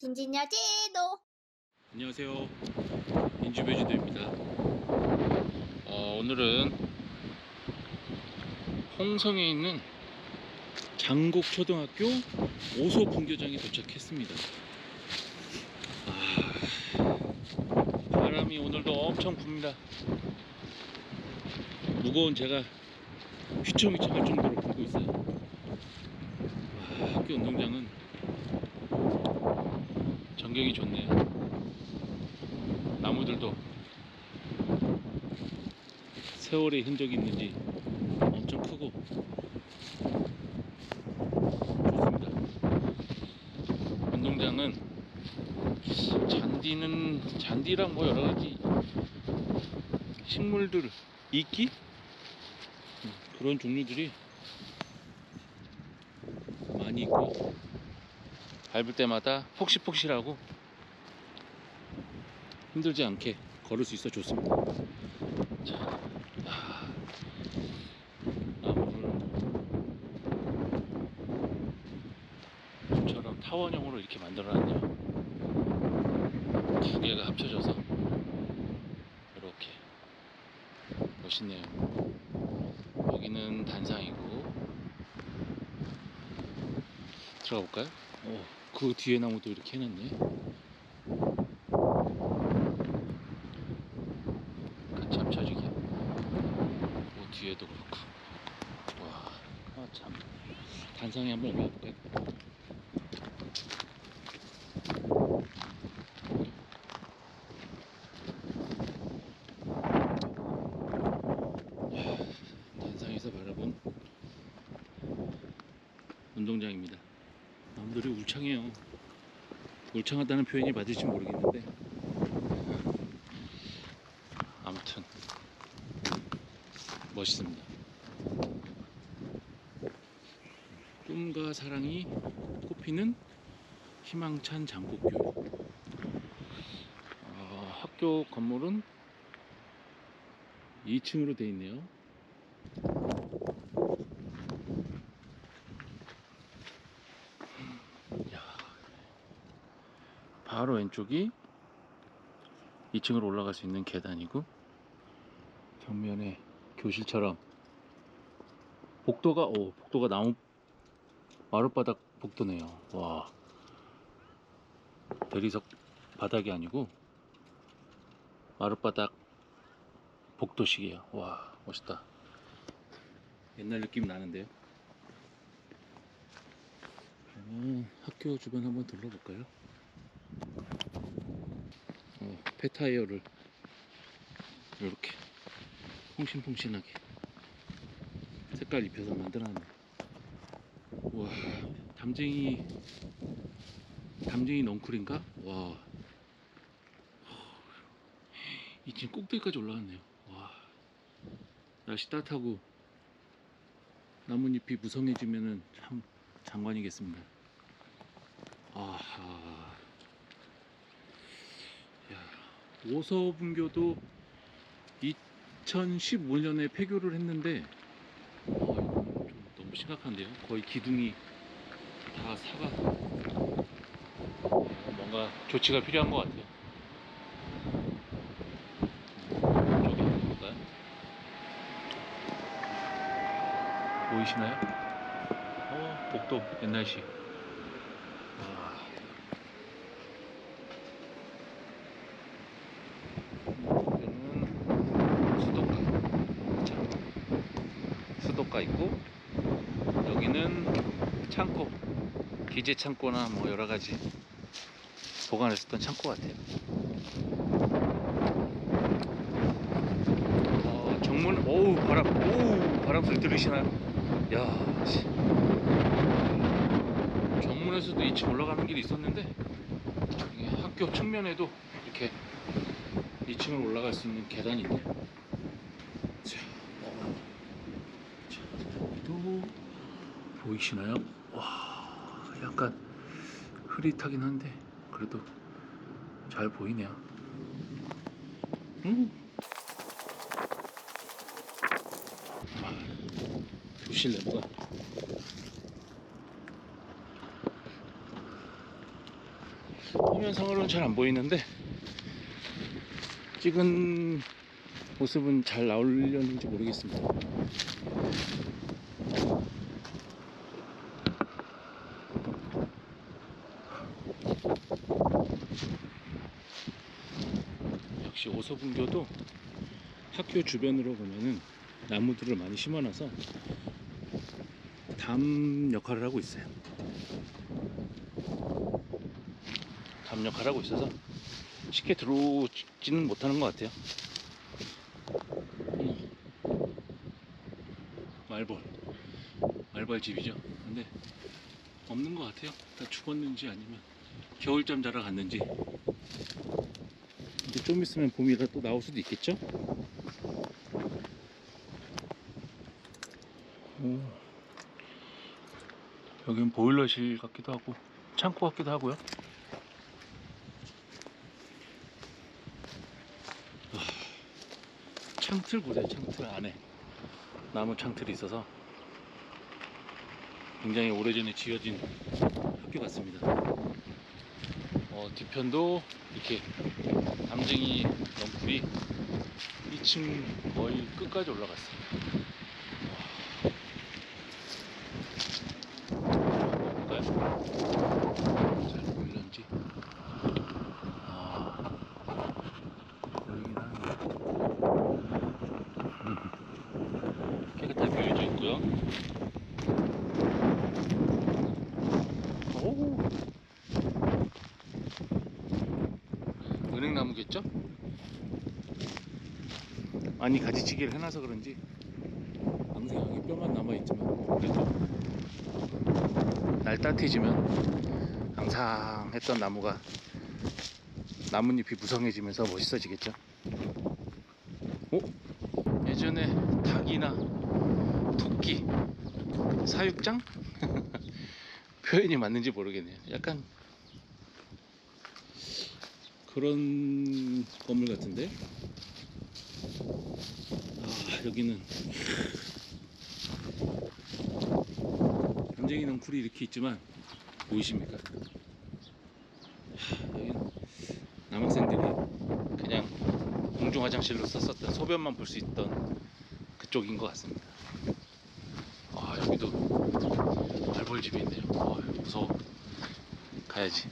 김진야 제도 안녕하세요. 인주배주도입니다. 어, 오늘은 홍성에 있는 장곡초등학교 오소 분교장에 도착했습니다. 아, 바람이 오늘도 엄청 붑니다. 무거운 제가 휘청휘청할 정도로 불고 있어요. 와, 학교 운동장은 전경이 좋네요. 나무들도 세월의 흔적이 있는지 엄청 크고 좋습니다. 운동장은 잔디는 잔디랑 뭐 여러 가지 식물들 이끼 음, 그런 종류들이 많이 있고요. 밟을 때마다 폭실폭실하고 힘들지 않게 걸을 수 있어 좋습니다. 자, 아, 좀처럼 타원형으로 이렇게 만들어놨네요. 두 개가 합쳐져서 이렇게 멋있네요. 여기는 단상이고 들어가 볼까요? 어, 그 뒤에 나무도 이렇게 해놨네. 같이 합쳐지게. 그 뒤에도 그렇고. 와, 아, 참. 단상에 한번 올라가 볼까요? 이야, 단상에서 바라본 운동장입니다. 나무들이 울창해요. 울창하다는 표현이 맞을지 모르겠는데 아무튼 멋있습니다. 꿈과 사랑이 꽃피는 희망찬 장국교육. 어, 학교 건물은 2층으로 되어 있네요. 바로 왼쪽이 2층으로 올라갈 수 있는 계단이고 벽면에 교실처럼 복도가 오 복도가 나무 마룻바닥 복도네요. 와 대리석 바닥이 아니고 마룻바닥 복도식이에요. 와 멋있다. 옛날 느낌 나는데요. 그러면 학교 주변 한번 둘러볼까요? 어, 폐타이어를 이렇게 퐁신퐁신하게 색깔 입혀서 만들어놨네. 와, 담쟁이 담쟁이 넝쿨인가? 와, 이 지금 꼭대기까지 올라왔네요. 와, 날씨 따뜻하고 나뭇잎이 무성해지면은 참 장관이겠습니다. 아하. 야, 오서분교도 2015년에 폐교를 했는데 어, 좀 너무 심각한데요. 거의 기둥이 다 사가 어, 뭔가 조치가 필요한 것 같아요. 한번 볼까요? 보이시나요? 어, 복도 옛날식. 와. 여기는 수도가. 자, 수도가 있고, 여기는 창고. 기재 창고나 뭐 여러 가지 보관했었던 창고 같아요. 어, 정문, 오우, 바람, 오우, 바람 소리 들으시나요? 야, 씨. 정문에서도 2층 올라가는 길이 있었는데 학교 측면에도 이렇게 2층을 올라갈 수 있는 계단이 있네요. 자, 어. 자, 여기도 보이시나요? 와, 약간 흐릿하긴 한데 그래도 잘 보이네요. 음. 아, 내부가 화면상으로는 잘 안 보이는데 찍은 모습은 잘 나오려는지 모르겠습니다. 역시 오소분교도 학교 주변으로 보면은 나무들을 많이 심어놔서 담 역할을 하고 있어요. 담 역할을 하고 있어서 쉽게 들어오지는 못하는 것 같아요. 어머. 말벌. 말벌 집이죠. 근데 없는 것 같아요. 다 죽었는지 아니면 겨울잠 자러 갔는지. 근데 좀 있으면 봄이라 또 나올 수도 있겠죠? 오. 여긴 보일러실 같기도 하고 창고 같기도 하고요. 아, 창틀 보세요. 창틀 안에 나무 창틀이 있어서 굉장히 오래전에 지어진 학교 같습니다. 어, 뒤편도 이렇게 담쟁이 넝쿨이 2층 거의 끝까지 올라갔어요. 볼까요? 잘 보이는지. 아, 보이긴 하는데. 깨끗하게 보여져 있고요. 오. 은행나무겠죠? 많이 가지치기를 해놔서 그런지 앙생하게 뼈만 남아있지만 그래도 날 따뜻해지면 앙상했던 나무가 나뭇잎이 무성해지면서 멋있어지겠죠. 어? 예전에 닭이나 토끼, 사육장? 표현이 맞는지 모르겠네요. 약간 그런 건물 같은데. 아, 여기는 담쟁이 넝쿨이 이렇게 있지만 보이십니까? 하, 여기는 남학생들이 그냥 공중 화장실로 썼었던 소변만 볼 수 있던 그쪽인 것 같습니다. 아 여기도 발벌집이 있네요. 아, 무서워. 가야지.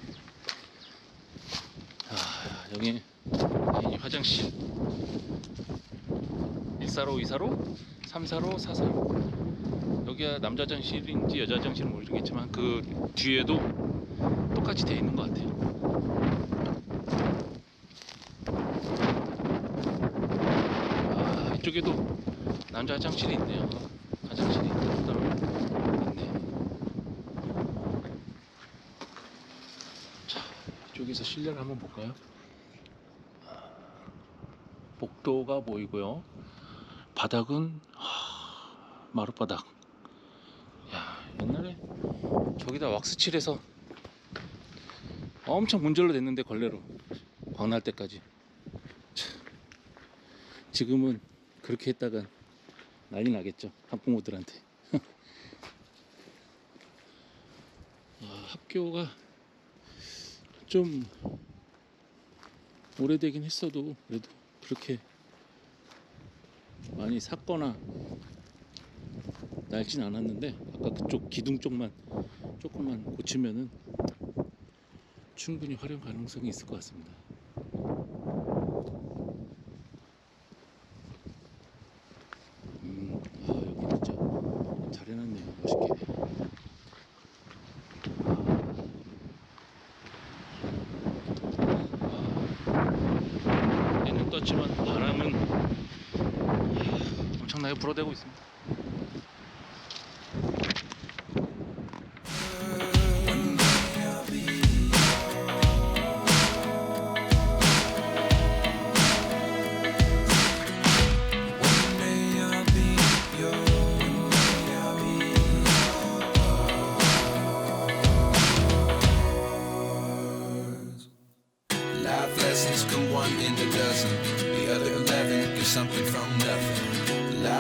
아 여기 이 화장실 1사로, 2사로, 3사로, 4사로 여기가 남자 화장실인지 여자 화장실은 모르겠지만 그 뒤에도 똑같이 되어 있는 것 같아요. 아, 이쪽에도 남자 화장실이 있네요. 화장실이 따로 있네. 자, 이쪽에서 실내를 한번 볼까요? 아, 복도가 보이고요. 바닥은 하, 마룻바닥. 야, 옛날에 저기다 왁스칠해서 엄청 문절로 냈는데 걸레로 광날 때까지. 참, 지금은 그렇게 했다간 난리 나겠죠 학부모들한테. 아, 학교가 좀 오래되긴 했어도 그래도 그렇게 많이 샀거나 낡진 않았는데 아까 그쪽 기둥 쪽만 조금만 고치면은 충분히 활용 가능성이 있을 것 같습니다. 음, 아 여기 진짜 잘 해놨네요. 아, 해는 떴지만 바람은 엄청